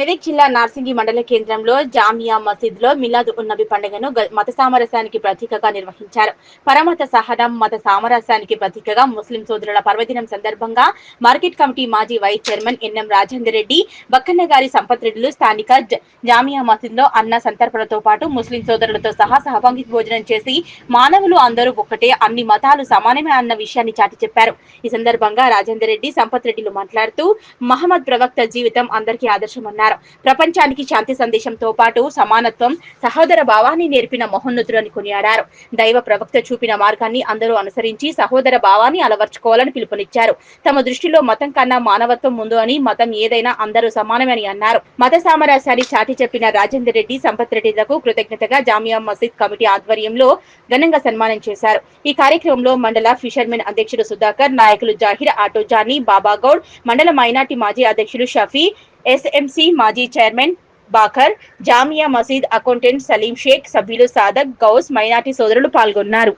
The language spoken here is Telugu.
మెదక్ జిల్లా నార్సింగి మండల కేంద్రంలో జామియా మసీద్లో మిలాద్ ఉన్నబి పండుగను మత సామరస్యానికి ప్రతీకగా నిర్వహించారు. పరమత సహనం మత సామరస్యానికి ప్రతీకగా ముస్లిం సోదరుల పర్వదినం సందర్భంగా మార్కెట్ కమిటీ మాజీ vice chairman NM Rajender Reddy Bakkanna గారి సంపత్ రెడ్డిలు స్థానిక జామియా మసీద్లో అన్న సంతర్పణతో పాటు ముస్లిం సోదరులతో సహా సహభాగి భోజనం చేసి మానవులు అందరూ ఒక్కటే అన్ని మతాలు సమానమే అన్న విషయాన్ని చాటి చెప్పారు. ఈ సందర్భంగా రాజేందర్ రెడ్డి సంపత్ రెడ్డిలు మాట్లాడుతూ మహమ్మద్ ప్రవక్త జీవితం అందరికీ ఆదర్శమన్నారు. ప్రపంచానికి శాంతి సందేశంతో పాటు సమానత్వం సహోదర భావాన్ని నేర్పిన మహోన్నతులని కొనియాడారు. దైవ ప్రవక్త చూపిన మార్గాన్ని అందరూ అనుసరించి సహోదర భావాన్ని అలవర్చుకోవాలని పిలుపునిచ్చారు. తమ దృష్టిలో మతం కన్నా మానవత్వం ముందు అని మతం ఏదైనా అందరూ సమానమని అన్నారు. మత సామరస్యాన్ని చాటి చెప్పిన రాజేందర్ రెడ్డి సంపత్ రెడ్డిలకు కృతజ్ఞతగా జామియా మసీద్ కమిటీ ఆధ్వర్యంలో ఘనంగా సన్మానం చేశారు. ఈ కార్యక్రమంలో మండల ఫిషర్మెన్ అధ్యక్షుడు సుధాకర్ నాయకులు జాహిర్ ఆటో జానీ బాబాగౌడ్ మండల మైనార్టీ మాజీ అధ్యక్షులు షఫీ ఎస్ఎంసి మాజీ చైర్మన్ బాకర్ జామియా మసీద్ అకౌంటెంట్ సలీం షేక్ సభ్యులు సాదక్ గౌస్ మైనార్టీ సోదరులు పాల్గొన్నారు.